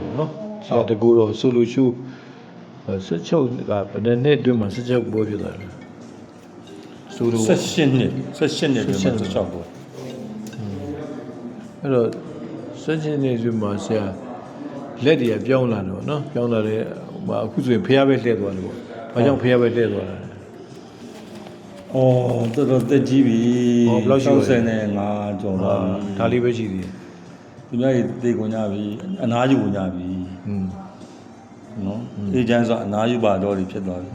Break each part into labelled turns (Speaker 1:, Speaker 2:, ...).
Speaker 1: ပေါ့နော်ဆရာတကူတော့ဆိုလိုရှိုးဆက်ချုပ်ကဘယ်နှစ်အတွင်းမှာဆက်ချုပ်ပွဲဖြစ်သွားလဲဆိုလို
Speaker 2: ဆက်ရှင်နှစ်ဆက်ရှင်နှစ်တွေမှာဆက်ချောက်ပေါ့
Speaker 1: အဲ့တော့ဆက်ချင်းနေဒီမှာဆရာလက်တွေကပြောင်းလာတယ်ပေါ့နော်ပြောင်းလာတယ်ဟိုမှာအခုဆိုရင်ဖះပဲလှည့်သွားတယ်ပေါ့ဘာကြောင့်ဖះပဲလှည့်သွားတာလဲ
Speaker 2: အော်တော်တော်တက်ကြီးပြီ
Speaker 1: အော်ဘယ်လောက်ရှိလဲ
Speaker 2: 60နဲ့5ကျော် သွားပြီ
Speaker 1: ဒါလေးပဲရှိသေးတယ်
Speaker 2: သူများကြီးတေကုန်ကြပြီအနာယူကုန်ကြပြီ
Speaker 1: อืม
Speaker 2: နော်အေဂျင့်ဆိုအနာယူပါတော့ဒီဖြစ်သွားပြီ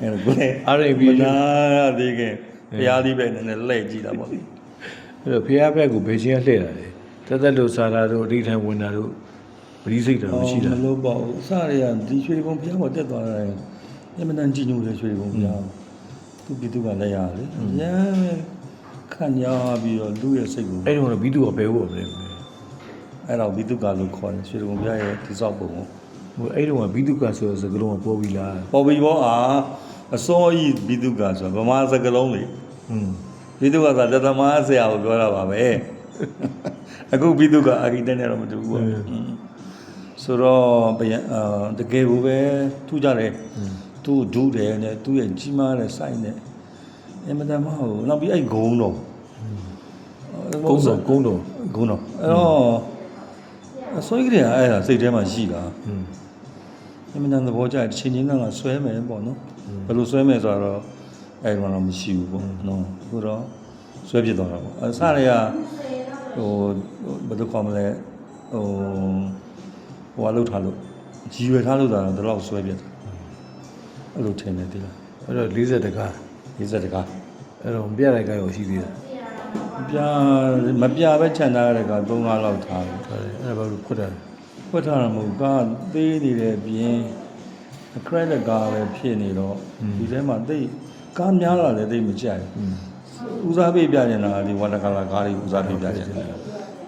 Speaker 2: အဲ့တော့ကိုယ်
Speaker 1: RAB
Speaker 2: မနာရသေးခင်ဖျားလေးပဲနည်းနည်းလှည့်ကြည့်တာပေါ့လေ
Speaker 1: အဲ့တော့ဖះဘက်ကိုဘေချင်းကလှည့်လာတယ်တက်တက်လို့စားတာတို့အဋ္ဌထံဝင်တာတို့ပရိစိတ်တာမရှိတာ
Speaker 2: မလို့ပေါ့အစတွေကဒီရွှေကုံဖျားပေါ်တက်သွားတယ်အမှန်တန်ကြည့်ညိုတယ်ရွှေကုံဖျားသူပြည်သူကလည်းရတယ်လေရမ်းပဲခံရပြီးတော့လူရဲ့စိတ်ကို
Speaker 1: အဲ့တော့ဘီသူကဘယ်ဟုတ်မလဲ
Speaker 2: အဲ့တော့ဘိတုကာလို့ခေါ်တယ်ရွှေဒဂုံဘုရားရဲ့တိဆောက်ပုံကို
Speaker 1: ဟိုအဲ့ဒီမှာဘိတုကာဆိုတဲ့စကားလုံးကပေါ်ပြီလား
Speaker 2: ပေါ်ပြီပေါ့အာအစောကြီးဘိတုကာဆိုဗမာစကားလုံးလေ
Speaker 1: อืม
Speaker 2: ဘိတုကာဆိုတသမဆရာကိုပြောတာပါပဲအခုဘိတုကာအာဂိတနဲ့တော့မတူဘူးပေါ့ဆိုတော့တကယ်ဘူးပဲထူးကြတယ်သူ့ဒုတယ်နဲ့သူ့ရဲ့ကြီးမားတဲ့စိုက်နဲ့အင်မတန်မဟုတ်နောက်ပြီးအဲ့ဂုံတော်
Speaker 1: ဂုံတော်ဂုံတော်
Speaker 2: ဂုံတော်အဲ့တော့ အစိုးရကလေးကအဲ့ဒါစိတ်ထဲမှာရှိတာ
Speaker 1: อืม
Speaker 2: အမှန်တန်သဘောကျတယ်တစ်ချိန်ချင်းကဆွဲမယ်ပေါ့နော်ဘယ်လိုဆွဲမယ်ဆိုတော့အဲ့တော့တော့မရှိဘူးပေါ့နော်အခုတော့ဆွဲဖြစ်သွားတာပေါ့အစတွေကဟိုဘယ်လိုခေါ်မလဲဟိုဟိုအလုပ်ထားလို့ကြီးရွယ်ထားလို့တာတော့ဒီလောက်ဆွဲဖြစ်တာအဲ့လိုထင်တယ်ဒီလား
Speaker 1: အဲ့တော့40တကား
Speaker 2: ဒီစက်တကား
Speaker 1: အဲ့တော့ပြတဲ့ကားရောရှိသေးတယ်
Speaker 2: ပြမပြပဲခြံထားရတဲ့က3လလောက်ထားတယ်
Speaker 1: ဟုတ်တယ်အဲ့ဒါဘာလို့ဖွက်တာလဲ
Speaker 2: ဖွက်ထားတာမဟုတ်ကားသေးနေတဲ့အပြင်အခရက်တကားပဲဖြစ်နေတော့ဒီထဲမှာတိတ်ကားများလာတယ်တိတ်မကြိုက်ဘူး
Speaker 1: อืม
Speaker 2: ဦးစားပေးပြနေတာဒီဝါတကလာကားလေးဦးစားပေးပြနေတာ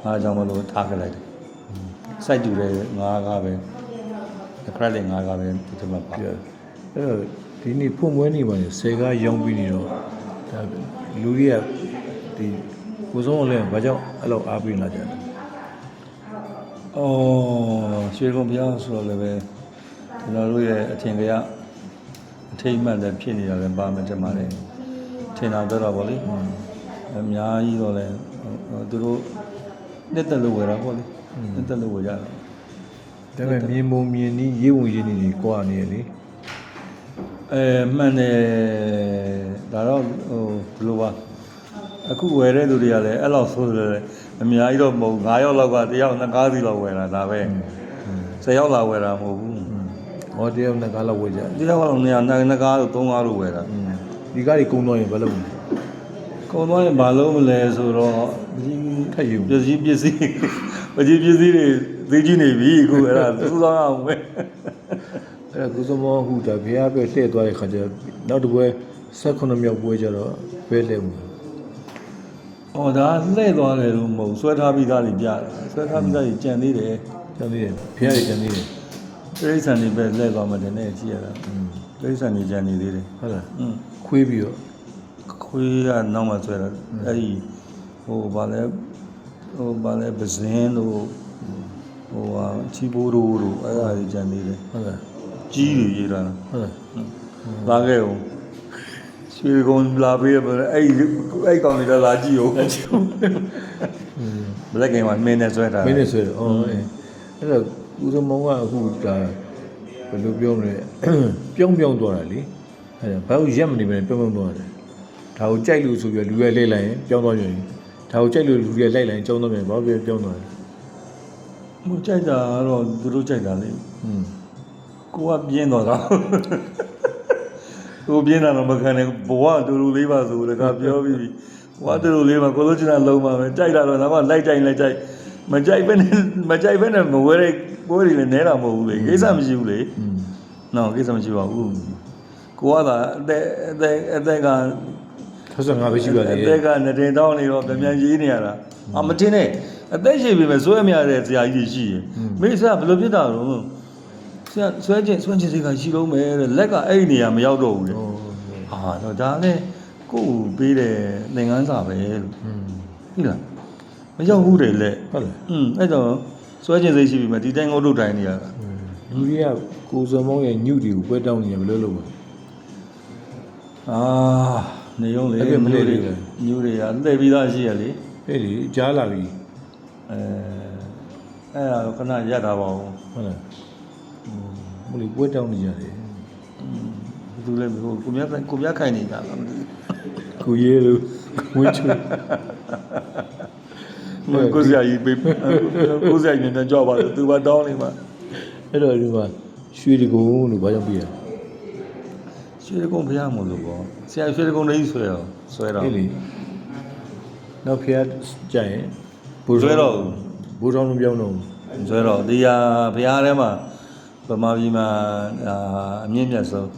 Speaker 2: အားကြောင့်မလို့ထားခဲ့လိုက်တယ်စိုက်တူတဲ့ငါးကားပဲအခရက်တဲ့ငါးကားပဲဒီထဲမှာပါ
Speaker 1: ပြအဲ့တော့ဒီနေ့ဖွင့်ပွဲနေပါနေဆယ်ကားရောင်းပြီးနေတော့ဒါလူကြီးကဒီ ကိုစုံအောင်လဲဘာကြောင့်အဲ့လိုအားပေးလာကြလဲ
Speaker 2: အော်ရွှေကုံဘုရားဆိုတော့လည်းပဲကျွန်တော်တို့ရဲ့အထင်ကြီးအထိတ်မှတ်လည်းဖြစ်နေတာလည်းပါမယ်တမလည်းထင်တာတော့တော့ဗောလေအများကြီးတော့လည်းဟိုသူတို့တက်တက်လို့ဝယ်တာဗောလေတက်တက်လို့ဝယ်ကြတာ
Speaker 1: ဒါပေမဲ့မြင်မုံမြင်နီးရေးဝင်ရင်းနေနေကြွားနေရလေ
Speaker 2: အဲမှန်တယ်ဒါတော့ဟိုဘယ်လိုပါ အခုဝယ်တဲ့လူတွေကလည်းအဲ့လောက်ဆိုတယ်အများကြီးတော့မဟုတ်9ယောက်လောက်ကတယောက်2ကားစီလောက်ဝယ်တာဒါပဲ10ယောက်လာဝယ်တာမဟုတ်ဘူး
Speaker 1: ဟောတယောက်နဲ့ကားလောက်ဝယ်ကြတယ်
Speaker 2: တယောက်ကတော့200 2ကားလို့3ကားလို့ဝယ်တာ
Speaker 1: ဒီကားကြီးကုန်းတော့ရင်ဘာလုပ်မလဲ
Speaker 2: ကုန်သွားရင်ဘာလို့မလဲဆိုတော့ဒီ
Speaker 1: ထက်ယူ
Speaker 2: ပစ္စည်းပစ္စည်းပစ္စည်းပစ္စည်းတွေသိကြီးနေပြီအခုအဲ့ဒါသူဆောင်အောင်ပဲ
Speaker 1: အဲ့ဒါကုစုံမောဟူတာဘုရားပဲလှည့်သွားတဲ့ခါကျတော့နောက်တစ်ပွဲ16မြောက်ပွဲကျတော့ပဲလှည့်မှု။
Speaker 2: အော်ဒါလှည့်သွားတယ်လို့မဟုတ်ဆွဲထားပြီးသားတွေပြတယ်ဆွဲထားပြီးသားတွေကြံသေးတယ်
Speaker 1: ကျန်သေးတယ်ဘုရားကြီးကျန်သေးတယ်။
Speaker 2: တိရစ္ဆာန်တွေပဲလှည့်သွားမှတည်းနဲ့ကြည့်ရတာ။တိရစ္ဆာန်တွေကြံနေသေးတယ်
Speaker 1: ဟုတ်လား။
Speaker 2: อืม
Speaker 1: ခွေးပြီးတော့
Speaker 2: ခွေးကနောက်မှဆွဲတာအဲ့ဒီဟိုဗာလဲဟိုဗာလဲပဇင်းတို့ဟိုဟာချီဘိုးတို့တို့အဲ့ဒါတွေကြံသေးတယ်
Speaker 1: ဟုတ်လား။
Speaker 2: ကြီးတွေရေးတာလား
Speaker 1: ဟုတ်လား။
Speaker 2: လာခဲ့ဦး။ ရွှေကုန်းလာပေးရမလဲအဲ့ဒီအဲ့ကောင်တွေလည်းလာကြည့်ဦး။ဘလက်ကိန်းမှာမင်းနဲ့ဆွဲတာ
Speaker 1: မင်းနဲ့ဆွဲတယ်အော်အေးအဲ့တော့ကုစုံမောကအခုဒါဘယ်လိုပြောမလဲပြုံးပြုံးသွားတာလေအဲ့ဒါဘာလို့ရက်မနေမလဲပြုံးပြုံးသွားတယ်ဒါကိုကြိုက်လို့ဆိုပြီးလူရဲလှည့်လိုက်ရင်ပြောင်းသွားပြန်ပြီဒါကိုကြိုက်လို့လူရဲလိုက်လိုက်ရင်ကြောင်းသွားပြန်ဘာလို့ပြောင်းသွားလဲ
Speaker 2: မကြိုက်တာကတော့သူတို့ကြိုက်တာလေ
Speaker 1: อืม
Speaker 2: ကိုကပြင်းတော့တာ ကိုပြင်းတာတော့မခံနဲ့ဘဝတူတူလေးပါဆိုတကပြောပြီးပြီဘဝတူတူလေးပါကိုလိုချင်တာလုံးပါမယ်ကြိုက်တာတော့တော့လိုက်တိုင်းလိုက်ကြိုက်မကြိုက်ဘဲနဲ့မကြိုက်ဘဲနဲ့မဝဲတဲ့ကိုယ်တွေလည်းနဲတာမဟုတ်ဘူးလေကိစ္စမရှိဘူးလေ
Speaker 1: อืม
Speaker 2: နော်ကိစ္စမရှိပါဘူးကိုကသာအသက်အသက်အသက်က
Speaker 1: 65ပဲရှိပါသေး
Speaker 2: အ
Speaker 1: တယ်
Speaker 2: သက်ကနေတင်တောင်းနေတော့ပြန်ပြန်ရေးနေရတာအမတင်နဲ့အသက်ရှိပြီမဲ့ဆွဲမရတဲ့ဇာကြီးရှိရင်မိစ္ဆာဘယ်လိုဖြစ်တာတော့ ဆွဲချင်းဆွဲချင်းစိတ်ကရှိတော့မယ်တဲ့လက်ကအဲ့နေရာမရောက်တော့ဘူးတဲ့
Speaker 1: ဟာ
Speaker 2: တော့ဒါလည်းကို့ကိုပေးတယ်သင်ခန်းစာပဲလို့ဟုတ်လားမရောက်ဘူးတယ်လက်
Speaker 1: ဟုတ်လား
Speaker 2: อืมအဲ့တော့ဆွဲချင်းစိတ်ရှိပြီမဲ့ဒီတိုင်းငုတ်ထုတ်တိုင်းနေရတာ
Speaker 1: လူတွေကကိုစုံမောင်းရဲ့ညုတွေကိုပွဲတောင်းနေတယ်မလို့လို့ပါ
Speaker 2: အာနေ
Speaker 1: ရုံလေညိုးတွေ
Speaker 2: ညိုးတွေကလှည့်ပြီးသားရှိရလေ
Speaker 1: အေးလေကြားလာပြီ
Speaker 2: အဲအဲ့ဒါတော့ခဏရတာပါအောင်
Speaker 1: ဟုတ်လား မလို့ပွဲတောင်းနေကြတယ်
Speaker 2: ဘယ်သူလဲဟိုကိုမြတ်ကိုမြတ်ခိုင်နေတာလားမသိ
Speaker 1: ကိုရဲလို့ဝင်းချွေ
Speaker 2: ဘူးကိုစရာကြီးပေးကိုစရာကြီးနဲ့ကြောက်ပါလို့သူကတောင်းနေမှာ
Speaker 1: အဲ့တော့ဒီမှာရွှေတကုံလို့ဘာကြောင့်ပြရ
Speaker 2: ရွှေကုန်းဖျားမို့လို့ပေါ့ဆရာရွှေကုန်းလေးဆွဲတော့ဆွဲတော့
Speaker 1: အဲ့လေနောက်ဖျားကြရင်
Speaker 2: ဆွဲတော့
Speaker 1: ဘူတော်လုံးပြောင်းတော့
Speaker 2: ဆွဲတော့ဒီဟာဖျားထဲမှာ ဗမာပြည်မှာအမြင့်မြတ်ဆုံး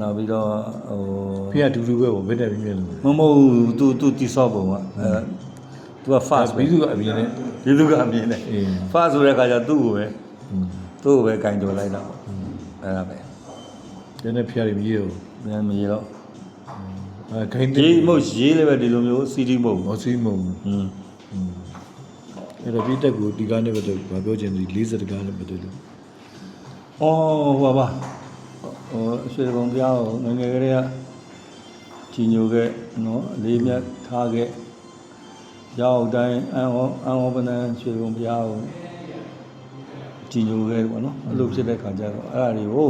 Speaker 2: နောက်ပြီးတော့ဟို
Speaker 1: ဖေးကဒူဒူပဲပေါ့ဘယ်နဲ့ပြင်းပြင်းလို့
Speaker 2: မမဟုတ်သူသူတိဆော့ပုံကအဲသူက fast
Speaker 1: ဘီသူကအမြင်နဲ့
Speaker 2: ဘီသူကအမြင်နဲ့ fast ဆိုတဲ့အခါကျသူ့ကိုပဲသူ့ကိုပဲကင်တော်လိုက်တာပေါ့အဲ့ဒါပဲ
Speaker 1: ဒါနဲ့ဖေးရမြေရော
Speaker 2: မင်းမြေတော့
Speaker 1: အဲခိုင်း
Speaker 2: တယ်ဒီမဟုတ်ရေးလည်းပဲဒီလိုမျိုးစီတီမဟုတ်ဘူး
Speaker 1: စီမ
Speaker 2: ဟုတ်ဘူးဟင်း
Speaker 1: အဲ့တော့ပြည့်တက်ကိုဒီကားနဲ့ပဲတော့ပြောချင်တယ်40တကားနဲ့ပဲတော့ သက်လို့
Speaker 2: အော်ဟိုပါပါဟိုအရွှေကုံပြားကိုငယ်ငယ်ကလေးကကြီးညိုခဲ့နော်အလေးမြတ်ထားခဲ့ရောက်တိုင်းအန်ဟောအန်ဟောပနန်ရွှေကုံပြားကိုကြီးညိုခဲ့ပေါ့နော်အဲ့လိုဖြစ်တဲ့ခါကျတော့အဲ့ဒါတွေကို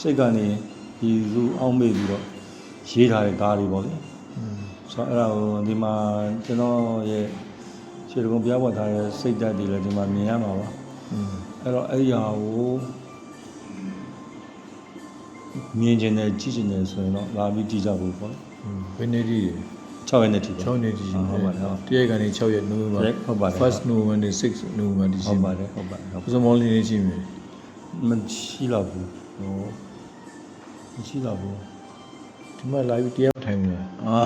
Speaker 2: စိတ်ကနေဒီလူအောင်မေ့ပြီးတော့ရေးထားတဲ့ကားတွေပေါ့လေဆိုတော့အဲ့ဒါကိုဒီမှာကျွန်တော်ရဲ့ခြေကုံပြပေါ်ထားတဲ့စိတ်ဓာတ်တွေလည်းဒီမှာမြင်ရမှာပါ
Speaker 1: อืม
Speaker 2: အဲ့တော့အဲ့ဒီဟာကို မြင်ကျင်တယ်ကြည့်ကျင်တယ်ဆိုရင်တော့လာပြီးကြည့်ကြဖို့ပေါ့
Speaker 1: อืมဘယ်နေ့ကြီး
Speaker 2: 6ရက်နေ့ထိပါ
Speaker 1: 6နေ့ကြီး
Speaker 2: ဟုတ်ပါတယ်ဟုတ်
Speaker 1: တရက်ကနေ6ရက်နိုဝင်ဘာ
Speaker 2: ဟုတ်ပါတယ်
Speaker 1: 1st November နဲ့6 November ဒီ
Speaker 2: ဟု
Speaker 1: ရှိ
Speaker 2: တ်
Speaker 1: မှာ
Speaker 2: ပါတယ်ဟုတ်ပါတယ်ဟုတ်
Speaker 1: ပစမောလေးနေရှိမယ်
Speaker 2: မရှိတော့ဘူးဟိုမရှိတော့ဘူး
Speaker 1: ဒီမှာလာပြီးတရားထိုင်မလား
Speaker 2: အာ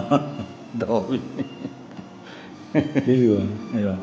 Speaker 2: တော့ပြီ
Speaker 1: လေးပြီပါ
Speaker 2: အဲ့ပါ